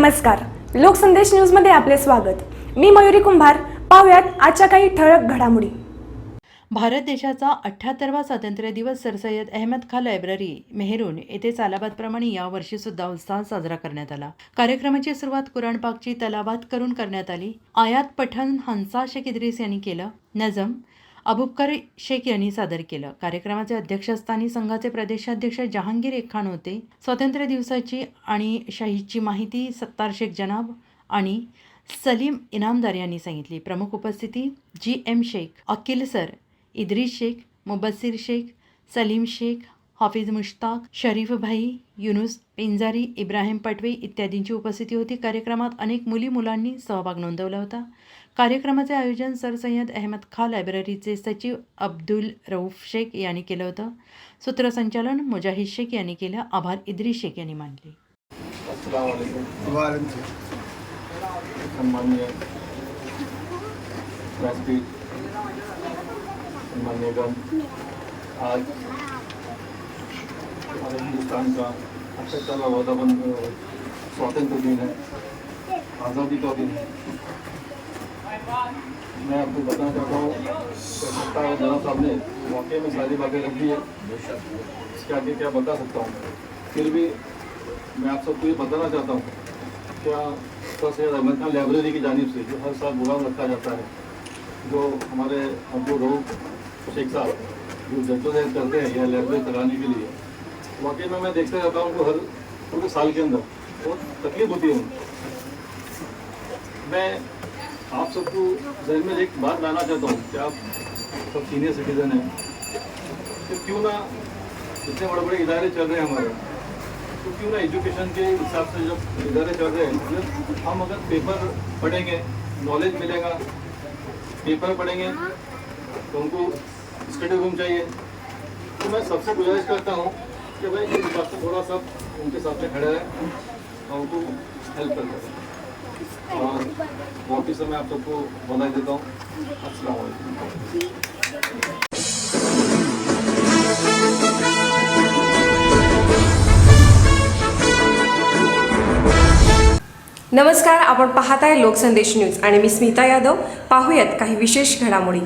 नमस्कार. लोकसंदेश न्यूजमध्ये आपले स्वागत. मी मयुरी कुंभार. पाहुयात आजच्या काही ठळक घडामोडी. भारत देशाचा अठ्ठ्याहत्तरवा स्वातंत्र्य दिवस सरसय्यद अहमद खान लायब्ररी मेहरून येथे सालाबादप्रमाणे यावर्षी सुद्धा उत्साहात साजरा करण्यात आला. कार्यक्रमाची सुरुवात कुराण पाकची तलावात करून करण्यात आली. आयात पठण हंसा शेख इद्रिस यांनी केलं. नजम अबुबकर शेख यांनी सादर केलं. कार्यक्रमाचे अध्यक्षस्थानी संघाचे प्रदेशाध्यक्ष जहांगीर एक खान होते. स्वातंत्र्य दिवसाची आणि शहीदची माहिती सत्तार शेख जनाब आणि सलीम इनामदार यांनी सांगितली. प्रमुख उपस्थिती G M Shaikh Akil sir Idris Shaikh Mubassir Shaikh Salim Shaikh Hafiz Mushtaq Sharif भाई युनुस पिंजारी इब्राहिम पटवे इत्यादींची उपस्थिती होती. कार्यक्रमात अनेक मुली मुलांनी सहभाग नोंदवला होता. कार्यक्रमाचे आयोजन सरसय्यद अहमद खा लायब्ररीचे सचिव अब्दुल रऊफ शेख यांनी केलं होतं. सूत्रसंचालन मुजाहिद शेख यांनी केलं. आभार इद्रिस शेख यांनी मानले. आज हमारे हिंदुस्तान का अठहत्तरवा वर्धापन स्वातंत्र दिन है आज़ादी का दिन है मैं आपको बताना चाहता हूँ सत्ता और जनाब साहब ने मौके में सारी बातें रख दी है इसके आगे क्या बता सकता हूँ फिर भी मैं आप सबको ये बताना चाहता हूँ, क्या सर सैद अहमद खान लाइब्रेरी की जानिब से, जो हर साल गुलाम रखा जाता है, जो हमारे अब्दुल रऊफ शेख साहब, जो जद्दोजहद करते हैं यह लाइब्रेरी चलाने के लिए। वाकई में मैं देखता रहता हूँ कि हर पूरे साल के अंदर बहुत तकलीफ़ होती है उनको। मैं आप सबको जहन में एक बात लाना चाहता हूँ कि आप सब सीनियर सिटीजन हैं। तो क्यों ना इतने बड़े बड़े इदारे चल रहे हैं हमारे? तो क्यों ना एजुकेशन के हिसाब से जब इदारे चल रहे हैं जब हम अगर पेपर पढ़ेंगे नॉलेज मिलेगा पेपर पढ़ेंगे तो उनको स्टडी रूम चाहिए। तो मैं सबसे गुजारिश करता हूँ कि भाई इस हिसाब थोड़ा सा उनके साथ में खड़े रहें। और उनको हेल्प करते रहें और वापिस से मैं आप सबको बधाई देता हूँ। अस्सलाम नमस्कार आपण पाहताय लोकसंदेश न्यूज. आणि मी स्मिता यादव. पाहूयात काही विशेष घडामोडी.